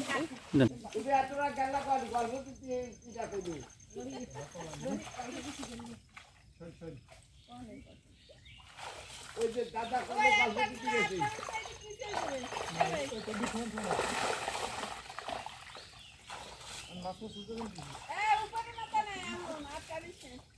ওখানে না এ অন্দর লাভ দিয়ে উঠবে না হুম। এই দেখে মাঝে তোমার কার আগে তুই সাপ সব দিয়ে দে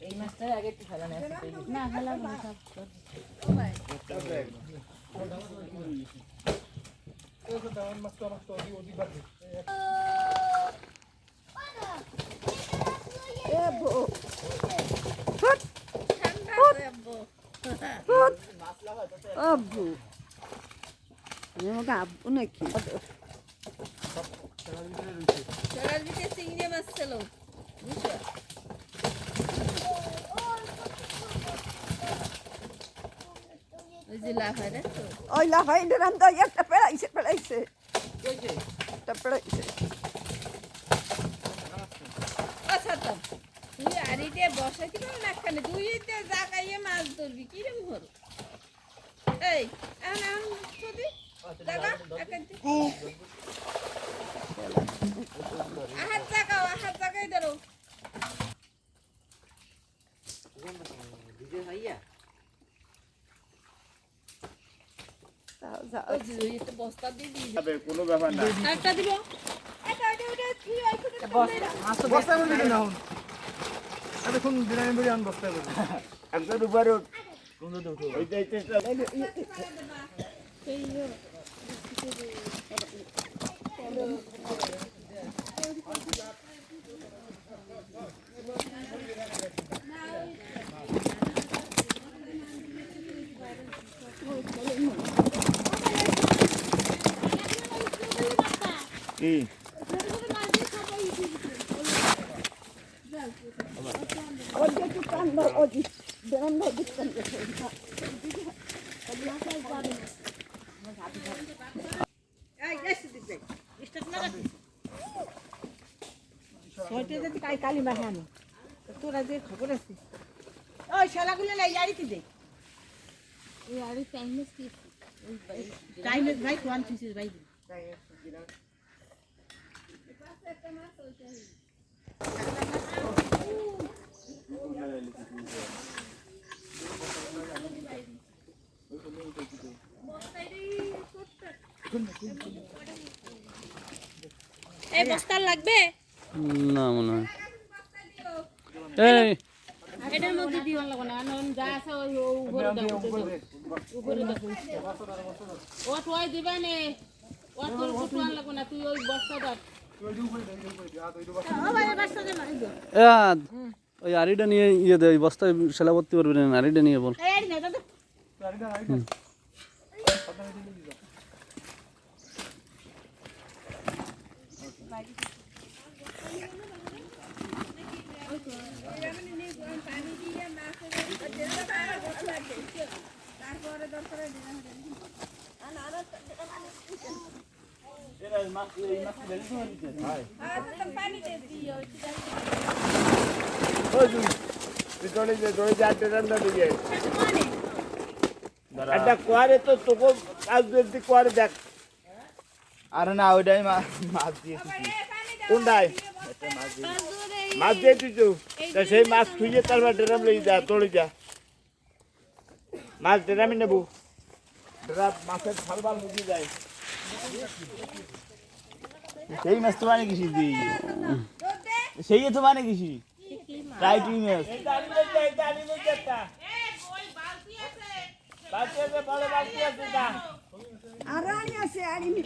এই ভাবি জাগাই রাখেন না দেন। টান গেছে টান গেছো এ বউ ফুট ফুট ফুট আব্বু আব্বু নাকি ভিতরে চিংড়ি মাছ ছিল বুঝছ ওই যে লাফায় দেখছ ওই লাফাই ডরাম তো একটা পেড়াইছে পেড়াইছে। একটা পেড়াইছে। আচ্ছা তুই আড়িতে বসে কি না খানে তুই এতে জাগাইয়ে মাছ ধরবি কি রকম হল? এই এখন এখন জাগা আহাত জাগাও আহাত জাগাই ধরো যাও, যাও। ওই যে ওই একটা বস্তা দিয়ে দিই কোনো ব্যাপার না একটা দিব এটা ওটা ওটা তুই ওই করে বস্তায় বলবি কিনা এখন দেখুন বিরিয়ানি বিরিয়ানি বস্তায় বলবি একজন উপরে উঠ। ওই যে চেষ্টা কি ওই যে একটু কান দাও, ওই যে ডরাম দাও, একটু কান দাও। ছয়টা যদি কাই কালি মাহে আনো তোরা যে খবর আছে ওই শালাগুলো লাই আড়িতে দে ওই আরে টাইমস কি টাইমে ভাই কোয়ান থিসিস ভাই এই বস্তা লাগবে? না মনে হয়। এই। এটার মধ্যে দিও লাগবে না কারণ যা আছে ওই উপরে দাও উপরে দাও ও তুই দিবা নে। ও তোর কুটুয়ান লাগবে না তুই ওই বস্তা দাও ওই আড়িটা নিয়ে ইয়ে দে ওই বস্তায় সেলা করতে পারবি না আড়িটা নিয়ে বল। এই না একটা আরে না, ওইটাই মাছ দিয়েছি কোনটায় মাছ দিয়ে দিচ্ছ তা সেই মাছ থুইয়ে তারপর ড্রাম লই যা তোলে যা। মাছ ড্রামে নেব। এরা মাছের ফালবাল মুখে যায়। সেই মাছ তো মানে কিছু দিই সেই তো মানে কিছু টাইট মাছ। আর আছে আর ইনি